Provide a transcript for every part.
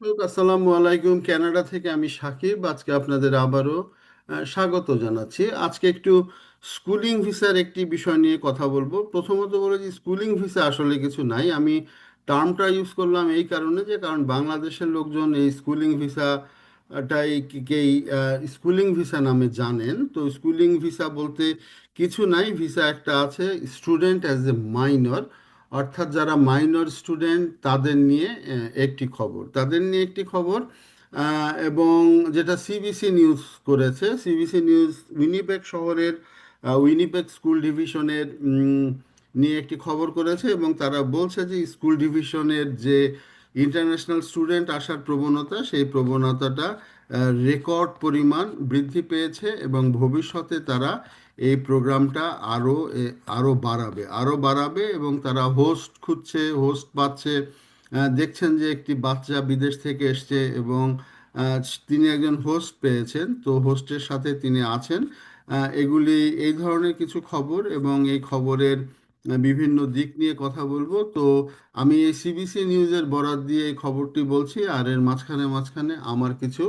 আসসালামু আলাইকুম। কানাডা থেকে আমি সাকিব। আজকে আপনাদের আবারও স্বাগত জানাচ্ছি। আজকে একটু স্কুলিং ভিসার একটি বিষয় নিয়ে কথা বলব। প্রথমত বলে যে স্কুলিং ভিসা আসলে কিছু নাই। আমি টার্মটা ইউজ করলাম এই কারণে যে, কারণ বাংলাদেশের লোকজন এই স্কুলিং ভিসাটাই কেই স্কুলিং ভিসা নামে জানেন। তো স্কুলিং ভিসা বলতে কিছু নাই। ভিসা একটা আছে, স্টুডেন্ট অ্যাজ এ মাইনর। অর্থাৎ যারা মাইনর স্টুডেন্ট তাদের নিয়ে একটি খবর। তাদের নিয়ে একটি খবর এবং যেটা সিবিসি নিউজ করেছে। সিবিসি নিউজ উইনিপেগ শহরের আহ, উইনিপেগ স্কুল ডিভিশনের নিয়ে একটি খবর করেছে এবং তারা বলছে যে স্কুল ডিভিশনের যে ইন্টারন্যাশনাল স্টুডেন্ট আসার প্রবণতা সেই প্রবণতাটা রেকর্ড পরিমাণ বৃদ্ধি পেয়েছে এবং ভবিষ্যতে তারা এই প্রোগ্রামটা আরও আরও বাড়াবে আরও বাড়াবে এবং তারা হোস্ট খুঁজছে হোস্ট পাচ্ছে। দেখছেন যে একটি বাচ্চা বিদেশ থেকে এসছে এবং তিনি একজন হোস্ট পেয়েছেন, তো হোস্টের সাথে তিনি আছেন। এগুলি এই ধরনের কিছু খবর এবং এই খবরের বিভিন্ন দিক নিয়ে কথা বলব। তো আমি এই সিবিসি নিউজের বরাত দিয়ে এই খবরটি বলছি আর এর মাঝখানে মাঝখানে আমার কিছু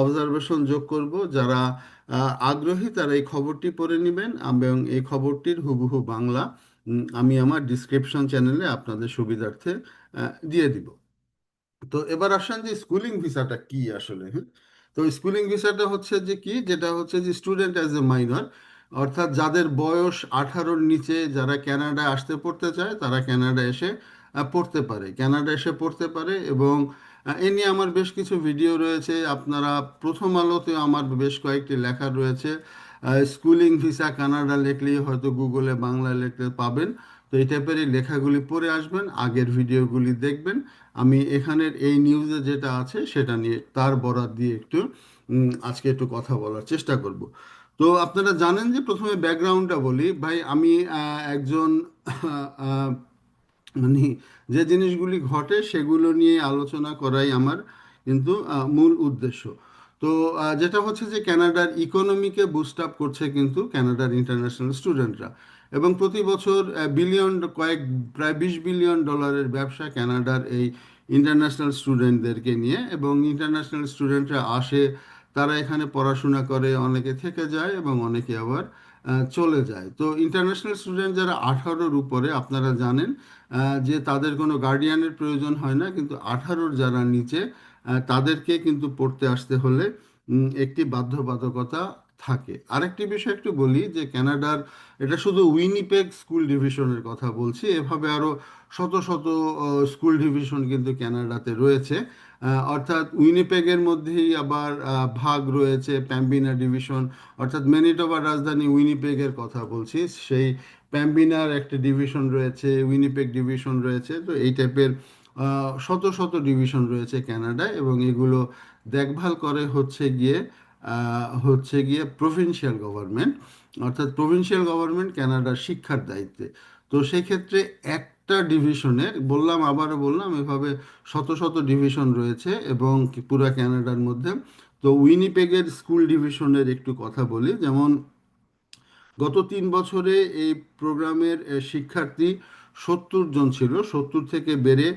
অবজারভেশন যোগ করব। যারা আগ্রহী, তারা এই খবরটি পড়ে নেবেন। এবং এই খবরটির হুবহু বাংলা আমি আমার ডিসক্রিপশন চ্যানেলে আপনাদের সুবিধার্থে দিয়ে দিব। তো এবার আসেন যে স্কুলিং ভিসাটা কি আসলে হ্যাঁ? তো স্কুলিং ভিসাটা হচ্ছে যে কি? যেটা হচ্ছে যে স্টুডেন্ট অ্যাজ এ মাইনর অর্থাৎ যাদের বয়স আঠারোর নিচে যারা ক্যানাডায় আসতে পড়তে চায়, তারা ক্যানাডা এসে পড়তে পারে। ক্যানাডা এসে পড়তে পারে এবং এ নিয়ে আমার বেশ কিছু ভিডিও রয়েছে। আপনারা প্রথম আলোতে আমার বেশ কয়েকটি লেখা রয়েছে। স্কুলিং ভিসা কানাডা লিখলেই হয়তো গুগলে বাংলা লিখলে পাবেন। তো এই টাইপের এই লেখাগুলি পড়ে আসবেন, আগের ভিডিওগুলি দেখবেন। আমি এখানের এই নিউজে যেটা আছে সেটা নিয়ে তার বরাত দিয়ে একটু আজকে একটু কথা বলার চেষ্টা করব। তো আপনারা জানেন যে প্রথমে ব্যাকগ্রাউন্ডটা বলি। ভাই, আমি একজন মানে যে জিনিসগুলি ঘটে সেগুলো নিয়ে আলোচনা করাই আমার কিন্তু মূল উদ্দেশ্য। তো যেটা হচ্ছে যে কানাডার ইকোনমিকে বুস্ট আপ করছে কিন্তু কানাডার ইন্টারন্যাশনাল স্টুডেন্টরা এবং প্রতি বছর বিলিয়ন কয়েক, প্রায় বিশ বিলিয়ন ডলারের ব্যবসা ক্যানাডার এই ইন্টারন্যাশনাল স্টুডেন্টদেরকে নিয়ে এবং ইন্টারন্যাশনাল স্টুডেন্টরা আসে, তারা এখানে পড়াশোনা করে, অনেকে থেকে যায় এবং অনেকে আবার চলে যায়। তো ইন্টারন্যাশনাল স্টুডেন্ট যারা আঠারোর উপরে, আপনারা জানেন যে তাদের কোনো গার্ডিয়ানের প্রয়োজন হয় না, কিন্তু আঠারোর যারা নিচে তাদেরকে কিন্তু পড়তে আসতে হলে একটি বাধ্যবাধকতা থাকে। আরেকটি বিষয় একটু বলি, যে ক্যানাডার এটা শুধু উইনিপেগ স্কুল ডিভিশনের কথা বলছি, এভাবে আরও শত শত স্কুল ডিভিশন কিন্তু কানাডাতে রয়েছে। অর্থাৎ উইনিপেগের মধ্যেই আবার ভাগ রয়েছে প্যাম্বিনা ডিভিশন। অর্থাৎ ম্যানিটোবার রাজধানী উইনিপেগের কথা বলছি। সেই প্যাম্বিনার একটা ডিভিশন রয়েছে, উইনিপেগ ডিভিশন রয়েছে। তো এই টাইপের শত শত ডিভিশন রয়েছে কানাডায় এবং এগুলো দেখভাল করে হচ্ছে গিয়ে হচ্ছে গিয়ে প্রভিন্সিয়াল গভর্নমেন্ট। অর্থাৎ প্রভিন্সিয়াল গভর্নমেন্ট কানাডার শিক্ষার দায়িত্বে। তো সেই ক্ষেত্রে একটা ডিভিশনের বললাম, আবারও বললাম, এভাবে শত শত ডিভিশন রয়েছে এবং পুরা ক্যানাডার মধ্যে। তো উইনিপেগের স্কুল ডিভিশনের একটু কথা বলি, যেমন গত তিন বছরে এই প্রোগ্রামের শিক্ষার্থী সত্তর জন ছিল, সত্তর থেকে বেড়ে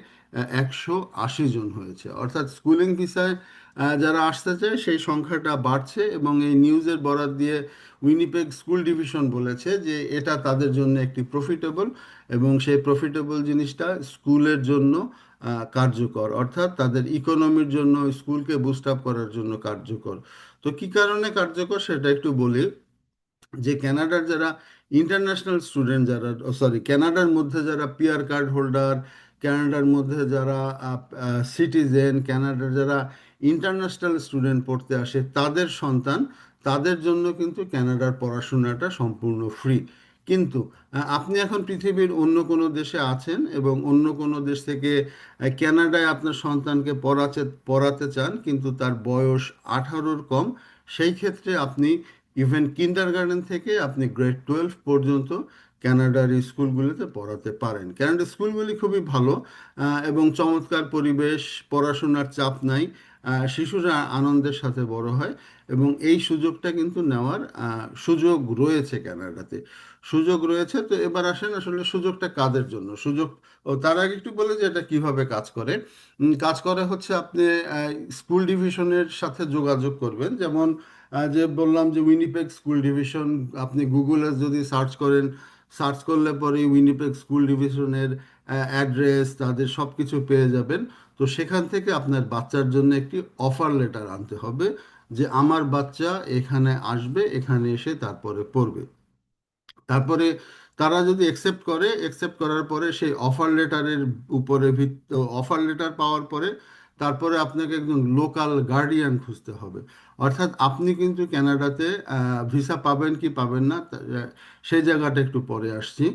একশো আশি জন হয়েছে। অর্থাৎ স্কুলিং ভিসায় যারা আসতে চায়, সেই সংখ্যাটা বাড়ছে এবং এই নিউজের বরাত দিয়ে উইনিপেগ স্কুল ডিভিশন বলেছে যে এটা তাদের জন্য একটি প্রফিটেবল এবং সেই প্রফিটেবল জিনিসটা স্কুলের জন্য কার্যকর। অর্থাৎ তাদের ইকোনমির জন্য স্কুলকে বুস্ট আপ করার জন্য কার্যকর। তো কি কারণে কার্যকর সেটা একটু বলি। যে কানাডার যারা ইন্টারন্যাশনাল স্টুডেন্ট যারা সরি কানাডার মধ্যে যারা পিয়ার কার্ড হোল্ডার কানাডার মধ্যে যারা সিটিজেন কানাডার যারা ইন্টারন্যাশনাল স্টুডেন্ট পড়তে আসে তাদের সন্তান তাদের জন্য কিন্তু কানাডার পড়াশোনাটা সম্পূর্ণ ফ্রি কিন্তু আপনি এখন পৃথিবীর অন্য কোনো দেশে আছেন এবং অন্য কোনো দেশ থেকে আহ, কানাডায় আপনার সন্তানকে পড়াতে পড়াতে চান কিন্তু তার বয়স আঠারোর কম সেই ক্ষেত্রে আপনি ইভেন কিন্ডার থেকে আপনি গ্রেড টুয়েলভ পর্যন্ত কানাডার স্কুলগুলিতে পড়াতে পারেন। কানাডার স্কুলগুলি খুবই ভালো এবং চমৎকার পরিবেশ, পড়াশোনার চাপ নাই শিশুরা আনন্দের সাথে বড় হয়, এবং এই সুযোগটা কিন্তু নেওয়ার সুযোগ রয়েছে ক্যানাডাতে সুযোগ রয়েছে, তো এবার আসেন আসলে সুযোগটা কাদের জন্য? সুযোগ, ও, তার আগে একটু বলে যে এটা কীভাবে কাজ করে। কাজ করে হচ্ছে আপনি স্কুল ডিভিশনের সাথে যোগাযোগ করবেন। যেমন যে বললাম যে উইনিপেগ স্কুল ডিভিশন, আপনি গুগলে যদি সার্চ করেন সার্চ করলে পরে উইনিপেগ স্কুল ডিভিশনের অ্যাড্রেস তাদের সব কিছু পেয়ে যাবেন। তো সেখান থেকে আপনার বাচ্চার জন্য একটি অফার লেটার আনতে হবে যে আমার বাচ্চা এখানে আসবে, এখানে এসে তারপরে পড়বে। তারপরে তারা যদি একসেপ্ট করে একসেপ্ট করার পরে সেই অফার লেটারের উপরে অফার লেটার পাওয়ার পরে তারপরে আপনাকে একজন লোকাল গার্ডিয়ান খুঁজতে হবে। অর্থাৎ আপনি কিন্তু ক্যানাডাতে ভিসা পাবেন কি পাবেন না সেই জায়গাটা একটু পরে আসছি।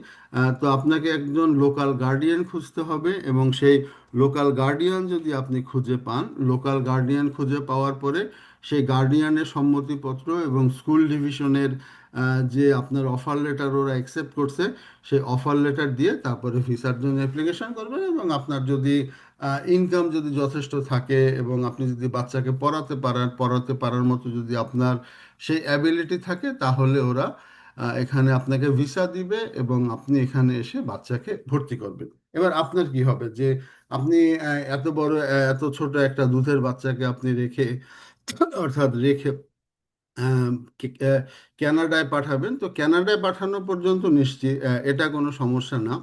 তো আপনাকে একজন লোকাল গার্ডিয়ান খুঁজতে হবে এবং সেই লোকাল গার্ডিয়ান যদি আপনি খুঁজে পান, লোকাল গার্ডিয়ান খুঁজে পাওয়ার পরে সেই গার্ডিয়ানের সম্মতিপত্র এবং স্কুল ডিভিশনের যে আপনার অফার লেটার ওরা অ্যাকসেপ্ট করছে, সেই অফার লেটার দিয়ে তারপরে ভিসার জন্য অ্যাপ্লিকেশন করবেন এবং আপনার যদি ইনকাম যদি যথেষ্ট থাকে এবং আপনি যদি বাচ্চাকে পড়াতে পারেন পড়াতে পারার মতো যদি আপনার সেই অ্যাবিলিটি থাকে তাহলে ওরা এখানে আপনাকে ভিসা দিবে এবং আপনি এখানে এসে বাচ্চাকে ভর্তি করবেন। এবার আপনার কি হবে? যে আপনি এত বড় এত ছোট একটা দুধের বাচ্চাকে আপনি রেখে অর্থাৎ রেখে আহ, কে- আহ, কানাডায় পাঠাবেন তো ক্যানাডায় পাঠানো পর্যন্ত নিশ্চিত এটা কোনো সমস্যা না।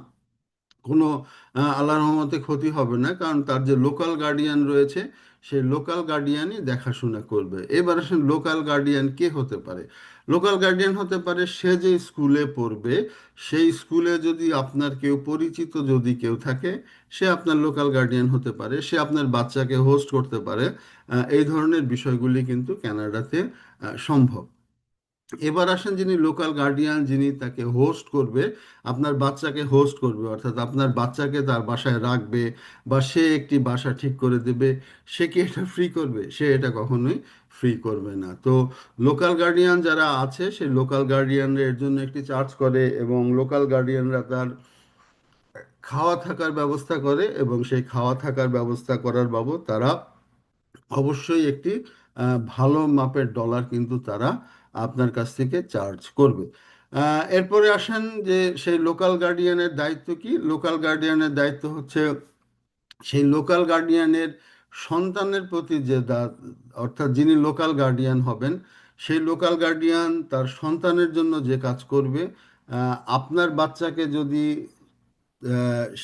কোনো আহ, আল্লাহর রহমতে ক্ষতি হবে না কারণ তার যে লোকাল গার্ডিয়ান রয়েছে সেই লোকাল গার্ডিয়ানই দেখাশোনা করবে। এবার আসেন লোকাল গার্ডিয়ান কে হতে পারে? লোকাল গার্ডিয়ান হতে পারে সে যে স্কুলে পড়বে সেই স্কুলে যদি আপনার কেউ পরিচিত যদি কেউ থাকে সে আপনার লোকাল গার্ডিয়ান হতে পারে সে আপনার বাচ্চাকে হোস্ট করতে পারে এই ধরনের বিষয়গুলি কিন্তু কানাডাতে আহ, সম্ভব। এবার আসেন যিনি লোকাল গার্ডিয়ান যিনি তাকে হোস্ট করবে, আপনার বাচ্চাকে হোস্ট করবে, অর্থাৎ আপনার বাচ্চাকে তার বাসায় রাখবে বা সে একটি বাসা ঠিক করে দেবে, সে কি এটা ফ্রি করবে? সে এটা কখনোই ফ্রি করবে না। তো লোকাল গার্ডিয়ান যারা আছে, সেই লোকাল গার্ডিয়ানরা এর জন্য একটি চার্জ করে এবং লোকাল গার্ডিয়ানরা তার খাওয়া থাকার ব্যবস্থা করে এবং সেই খাওয়া থাকার ব্যবস্থা করার বাবদ তারা অবশ্যই একটি ভালো মাপের ডলার কিন্তু তারা আপনার কাছ থেকে চার্জ করবে। এরপরে আসেন যে সেই লোকাল গার্ডিয়ানের দায়িত্ব কি? লোকাল গার্ডিয়ানের দায়িত্ব হচ্ছে সেই লোকাল গার্ডিয়ানের সন্তানের প্রতি যে অর্থাৎ যিনি লোকাল গার্ডিয়ান হবেন, সেই লোকাল গার্ডিয়ান তার সন্তানের জন্য যে কাজ করবে আপনার বাচ্চাকে যদি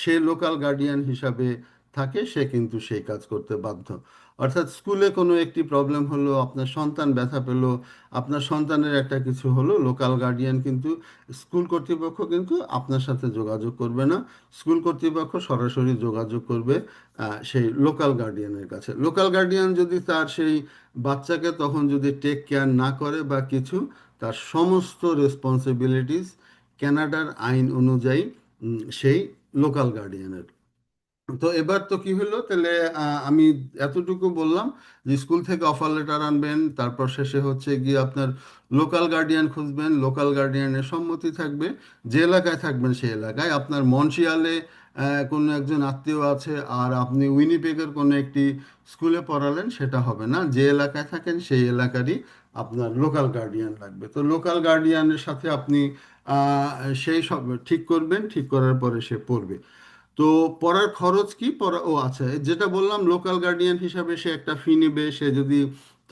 সে লোকাল গার্ডিয়ান হিসাবে থাকে, সে কিন্তু সেই কাজ করতে বাধ্য। অর্থাৎ স্কুলে কোনো একটি প্রবলেম হলো, আপনার সন্তান ব্যথা পেল, আপনার সন্তানের একটা কিছু হলো লোকাল গার্ডিয়ান কিন্তু স্কুল কর্তৃপক্ষ কিন্তু আপনার সাথে যোগাযোগ করবে না। স্কুল কর্তৃপক্ষ সরাসরি যোগাযোগ করবে সেই লোকাল গার্ডিয়ানের কাছে। লোকাল গার্ডিয়ান যদি তার সেই বাচ্চাকে তখন যদি টেক কেয়ার না করে বা কিছু, তার সমস্ত রেসপন্সিবিলিটিস কানাডার আইন অনুযায়ী সেই লোকাল গার্ডিয়ানের তো এবার তো কি হলো? তাহলে আমি এতটুকু বললাম যে স্কুল থেকে অফার লেটার আনবেন তারপর শেষে হচ্ছে গিয়ে আপনার লোকাল গার্ডিয়ান খুঁজবেন লোকাল গার্ডিয়ানের সম্মতি থাকবে যে এলাকায় থাকবেন সেই এলাকায়। আপনার মন্ট্রিয়ালে আহ, কোনো একজন আত্মীয় আছে আর আপনি উইনিপেগের কোনো একটি স্কুলে পড়ালেন সেটা হবে না। যে এলাকায় থাকেন সেই এলাকারই আপনার লোকাল গার্ডিয়ান লাগবে। তো লোকাল গার্ডিয়ানের সাথে আপনি সেই সব ঠিক করবেন ঠিক করার পরে সে পড়বে। তো পড়ার খরচ কি? পড়া, ও আচ্ছা যেটা বললাম লোকাল গার্ডিয়ান হিসাবে সে একটা ফি নেবে, সে যদি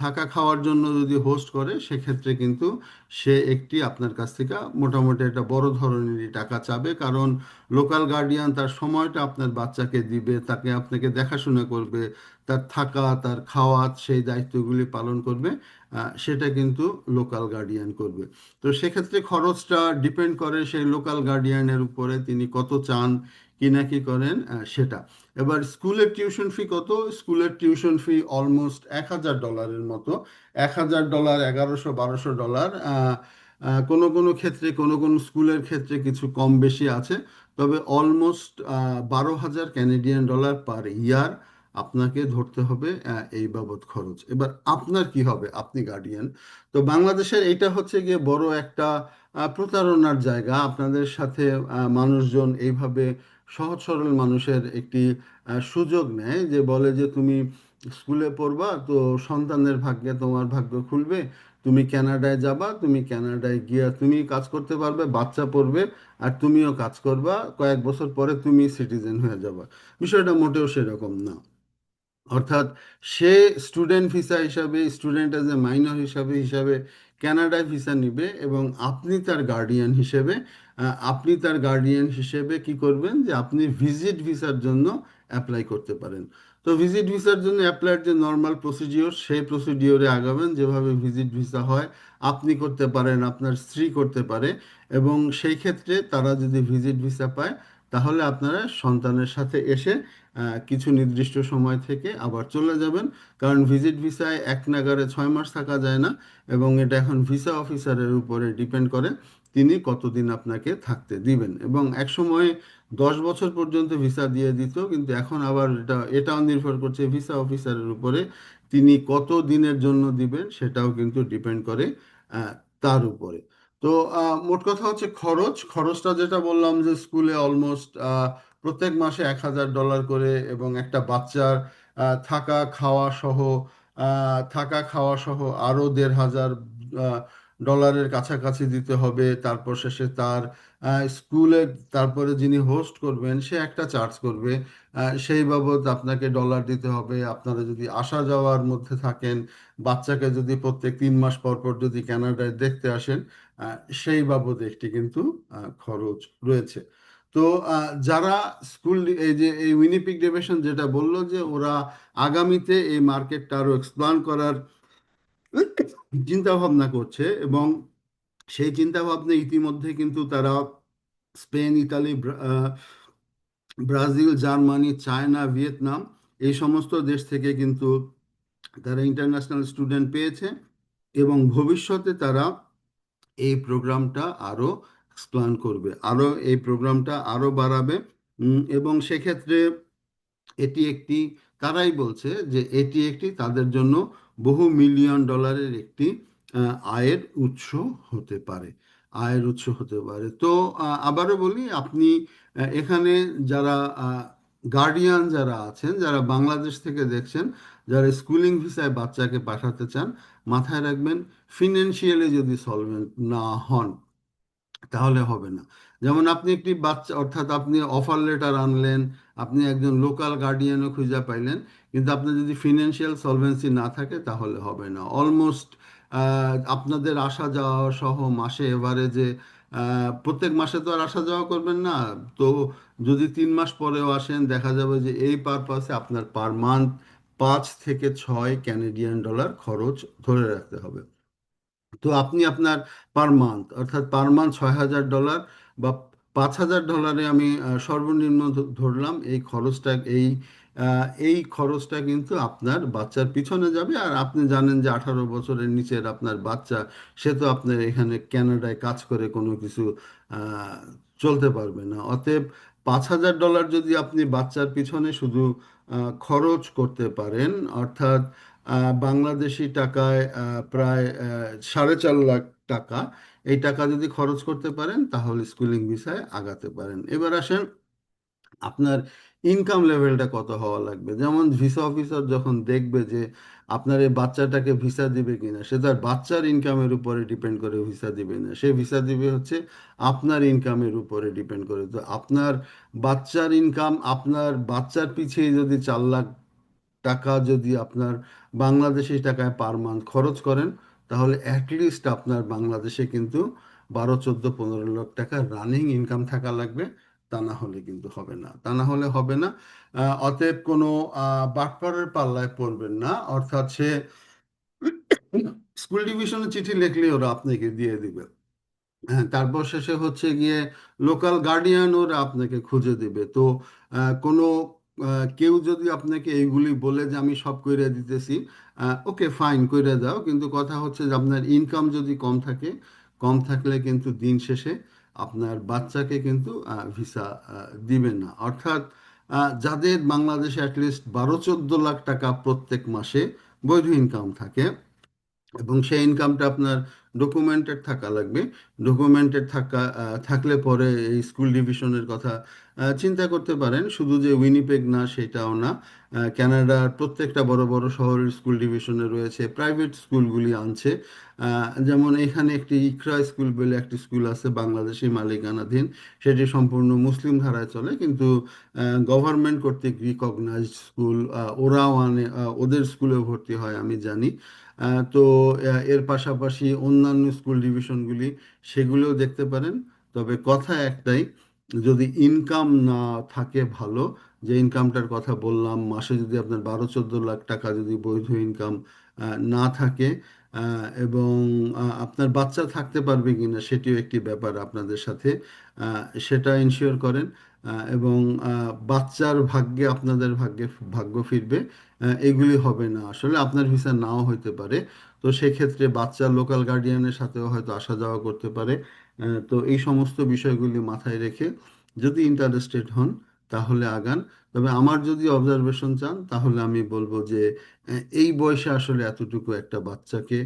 থাকা খাওয়ার জন্য যদি হোস্ট করে, সেক্ষেত্রে কিন্তু সে একটি আপনার কাছ থেকে মোটামুটি একটা বড় ধরনেরই টাকা চাবে। কারণ লোকাল গার্ডিয়ান তার সময়টা আপনার বাচ্চাকে দিবে, তাকে আপনাকে দেখাশোনা করবে, তার থাকা, তার খাওয়া, সেই দায়িত্বগুলি পালন করবে সেটা কিন্তু লোকাল গার্ডিয়ান করবে। তো সেক্ষেত্রে খরচটা ডিপেন্ড করে সেই লোকাল গার্ডিয়ানের উপরে তিনি কত চান কি না কি করেন সেটা। এবার স্কুলের টিউশন ফি কত? স্কুলের টিউশন ফি অলমোস্ট এক হাজার ডলারের মতো। এক হাজার ডলার, এগারোশো, বারোশো ডলার। কোনো কোনো ক্ষেত্রে, কোনো কোনো স্কুলের ক্ষেত্রে কিছু কম বেশি আছে। তবে অলমোস্ট বারো হাজার ক্যানেডিয়ান ডলার পার ইয়ার আপনাকে ধরতে হবে এই বাবদ খরচ। এবার আপনার কি হবে? আপনি গার্ডিয়ান তো বাংলাদেশের এটা হচ্ছে গিয়ে বড় একটা প্রতারণার জায়গা। আপনাদের সাথে মানুষজন এইভাবে সহজ সরল মানুষের একটি সুযোগ নেয় যে বলে যে তুমি স্কুলে পড়বা তো সন্তানের ভাগ্যে তোমার ভাগ্য খুলবে, তুমি ক্যানাডায় যাবা, তুমি কানাডায় গিয়া তুমি কাজ করতে পারবে, বাচ্চা পড়বে আর তুমিও কাজ করবা, কয়েক বছর পরে তুমি সিটিজেন হয়ে যাবা। বিষয়টা মোটেও সেরকম না। অর্থাৎ সে স্টুডেন্ট ভিসা হিসাবে, স্টুডেন্ট অ্যাজ এ মাইনর হিসাবে হিসাবে কানাডায় ভিসা নিবে এবং আপনি তার গার্ডিয়ান হিসেবে আপনি তার গার্ডিয়ান হিসেবে কি করবেন যে আপনি ভিজিট ভিসার জন্য অ্যাপ্লাই করতে পারেন। তো ভিজিট ভিসার জন্য অ্যাপ্লাইয়ের যে নর্মাল প্রসিডিওর সেই প্রসিডিওরে আগাবেন যেভাবে ভিজিট ভিসা হয়। আপনি করতে পারেন, আপনার স্ত্রী করতে পারে এবং সেই ক্ষেত্রে তারা যদি ভিজিট ভিসা পায়, তাহলে আপনারা সন্তানের সাথে এসে কিছু নির্দিষ্ট সময় থেকে আবার চলে যাবেন। কারণ ভিজিট ভিসায় এক নাগারে ছয় মাস থাকা যায় না এবং এটা এখন ভিসা অফিসারের উপরে ডিপেন্ড করে। তিনি কতদিন আপনাকে থাকতে দিবেন? এবং এক সময় দশ বছর পর্যন্ত ভিসা দিয়ে দিত, কিন্তু এখন আবার এটা, এটাও নির্ভর করছে ভিসা অফিসারের উপরে তিনি কত দিনের জন্য দিবেন সেটাও কিন্তু ডিপেন্ড করে তার উপরে। তো মোট কথা হচ্ছে খরচ, খরচটা যেটা বললাম যে স্কুলে অলমোস্ট প্রত্যেক মাসে এক হাজার ডলার করে এবং একটা বাচ্চার থাকা খাওয়া সহ থাকা খাওয়া সহ আরও দেড় হাজার ডলারের কাছাকাছি দিতে হবে তারপর শেষে তার আহ, স্কুলে তারপরে যিনি হোস্ট করবেন সে একটা চার্জ করবে। সেই বাবদ আপনাকে ডলার দিতে হবে। আপনারা যদি আসা যাওয়ার মধ্যে থাকেন বাচ্চাকে যদি প্রত্যেক তিন মাস পর পর যদি ক্যানাডায় দেখতে আসেন সেই বাবদ একটি কিন্তু খরচ রয়েছে। তো যারা স্কুল এই যে এই উইনিপিগ ডেভিশন যেটা বলল যে ওরা আগামীতে এই মার্কেটটা আরও এক্সপ্যান্ড করার চিন্তা ভাবনা করছে এবং সেই চিন্তা ভাবনা ইতিমধ্যে কিন্তু তারা Spain, Italy Brazil, Germany, China, Vietnam এই সমস্ত দেশ থেকে কিন্তু তারা ইন্টারন্যাশনাল স্টুডেন্ট পেয়েছে এবং ভবিষ্যতে তারা এই প্রোগ্রামটা আরও এক্সপ্যান্ড করবে আরও এই প্রোগ্রামটা আরও বাড়াবে। এবং সেক্ষেত্রে এটি একটি তারাই বলছে যে এটি একটি তাদের জন্য বহু মিলিয়ন ডলারের একটি আয়ের উৎস হতে পারে, আয়ের উৎস হতে পারে। তো আবারও বলি, আপনি এখানে যারা গার্ডিয়ান যারা আছেন, যারা বাংলাদেশ থেকে দেখছেন, যারা স্কুলিং ভিসায় বাচ্চাকে পাঠাতে চান, মাথায় রাখবেন ফিনান্সিয়ালি যদি সলভেন্ট না হন, তাহলে হবে না। যেমন আপনি একটি বাচ্চা, অর্থাৎ আপনি অফার লেটার আনলেন আপনি একজন লোকাল গার্ডিয়ানও খুঁজে পাইলেন, কিন্তু আপনার যদি ফিনান্সিয়াল সলভেন্সি না থাকে, তাহলে হবে না। অলমোস্ট আপনাদের আসা যাওয়া সহ মাসে এভারেজে প্রত্যেক মাসে তো আর আসা যাওয়া করবেন না। তো যদি তিন মাস পরেও আসেন, দেখা যাবে যে এই পারপাসে আপনার পার মান্থ পাঁচ থেকে ছয় ক্যানেডিয়ান ডলার খরচ ধরে রাখতে হবে। তো আপনি আপনার পার মান্থ অর্থাৎ পার মান্থ ছয় হাজার ডলার বা পাঁচ হাজার ডলারে আমি সর্বনিম্ন ধরলাম। এই খরচটা, এই এই খরচটা কিন্তু আপনার বাচ্চার পিছনে যাবে। আর আপনি জানেন যে আঠারো বছরের নিচের আপনার বাচ্চা, সে তো আপনার এখানে ক্যানাডায় কাজ করে কোনো কিছু চলতে পারবে না। অতএব পাঁচ হাজার ডলার যদি আপনি বাচ্চার পিছনে শুধু খরচ করতে পারেন, অর্থাৎ বাংলাদেশি টাকায় প্রায় সাড়ে চার লাখ টাকা। এই টাকা যদি খরচ করতে পারেন, তাহলে স্কুলিং ভিসায় আগাতে পারেন। এবার আসেন, আপনার ইনকাম লেভেলটা কত হওয়া লাগবে? যেমন ভিসা অফিসার যখন দেখবে যে আপনার এই বাচ্চাটাকে ভিসা দিবে কিনা, সে তার বাচ্চার ইনকামের উপরে ডিপেন্ড করে ভিসা দিবে না। সে ভিসা দিবে হচ্ছে আপনার ইনকামের উপরে ডিপেন্ড করে। তো আপনার বাচ্চার ইনকাম আপনার বাচ্চার পিছিয়ে যদি চার লাখ টাকা যদি আপনার বাংলাদেশি টাকায় পার মান্থ খরচ করেন, তাহলে অ্যাটলিস্ট আপনার বাংলাদেশে কিন্তু বারো, চোদ্দ, পনেরো লাখ টাকা রানিং ইনকাম থাকা লাগবে। তা না হলে কিন্তু হবে না। তা না হলে হবে না। অতএব কোনো বাটপারের পাল্লায় পড়বেন না। অর্থাৎ সে স্কুল ডিভিশনে চিঠি লিখলে ওরা আপনাকে দিয়ে দিবে। হ্যাঁ তারপর শেষে হচ্ছে গিয়ে লোকাল গার্ডিয়ান ওরা আপনাকে খুঁজে দিবে। তো কোনো কেউ যদি আপনাকে এইগুলি বলে যে আমি সব কইরা দিতেছি ওকে ফাইন কইরা দাও। কিন্তু কথা হচ্ছে যে আপনার ইনকাম যদি কম থাকে, কম থাকলে কিন্তু দিন শেষে আপনার বাচ্চাকে কিন্তু ভিসা দিবেন না। অর্থাৎ যাদের বাংলাদেশে অ্যাটলিস্ট বারো চোদ্দ লাখ টাকা প্রত্যেক মাসে বৈধ ইনকাম থাকে, এবং সেই ইনকামটা আপনার ডকুমেন্টেড থাকা লাগবে। ডকুমেন্টেড থাকা থাকলে পরে এই স্কুল ডিভিশনের কথা চিন্তা করতে পারেন, শুধু যে উইনিপেগ না, সেটাও না। ক্যানাডার প্রত্যেকটা বড় বড় শহরের স্কুল ডিভিশনে রয়েছে প্রাইভেট স্কুলগুলি আনছে। যেমন এখানে একটি ইকরা স্কুল বলে একটি স্কুল আছে, বাংলাদেশি মালিকানাধীন। সেটি সম্পূর্ণ মুসলিম ধারায় চলে, কিন্তু গভর্নমেন্ট কর্তৃক রিকগনাইজড স্কুল ওরাও আনে ওদের স্কুলেও ভর্তি হয়, আমি জানি। তো এর পাশাপাশি অন্যান্য স্কুল ডিভিশনগুলি সেগুলোও দেখতে পারেন। তবে কথা একটাই যদি ইনকাম না থাকে ভালো, যে ইনকামটার কথা বললাম, মাসে যদি আপনার বারো, চোদ্দ লাখ টাকা যদি বৈধ ইনকাম না থাকে এবং আপনার বাচ্চা থাকতে পারবে কি না সেটিও একটি ব্যাপার আপনাদের সাথে সেটা ইনশিওর করেন এবং বাচ্চার ভাগ্যে আপনাদের ভাগ্যে ভাগ্য ফিরবে এগুলি হবে না। আসলে আপনার ভিসা নাও হইতে পারে, তো সেক্ষেত্রে বাচ্চার লোকাল গার্ডিয়ানের সাথেও হয়তো আসা যাওয়া করতে পারে তো এই সমস্ত বিষয়গুলি মাথায় রেখে যদি ইন্টারেস্টেড হন, তাহলে আগান। তবে আমার যদি অবজারভেশন চান, তাহলে আমি বলব যে এই বয়সে আসলে এতটুকু একটা বাচ্চাকে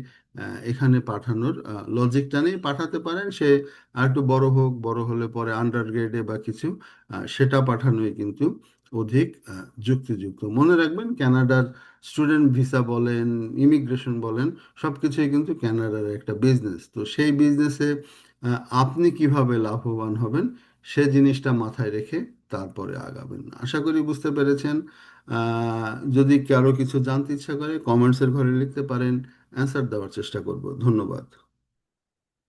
এখানে পাঠানোর লজিকটা নেই। পাঠাতে পারেন, সে আর একটু বড় হোক, বড় হলে পরে আন্ডার গ্রেডে বা কিছু সেটা পাঠানোই কিন্তু অধিক যুক্তিযুক্ত। মনে রাখবেন ক্যানাডার স্টুডেন্ট ভিসা বলেন ইমিগ্রেশন বলেন সব কিছুই কিন্তু ক্যানাডার একটা বিজনেস তো সেই বিজনেসে আপনি কীভাবে লাভবান হবেন সে জিনিসটা মাথায় রেখে তারপরে আগাবেন। আশা করি বুঝতে পেরেছেন। যদি কারও কিছু জানতে ইচ্ছা করে কমেন্টসের ঘরে লিখতে পারেন। অ্যান্সার দেওয়ার চেষ্টা করব। ধন্যবাদ।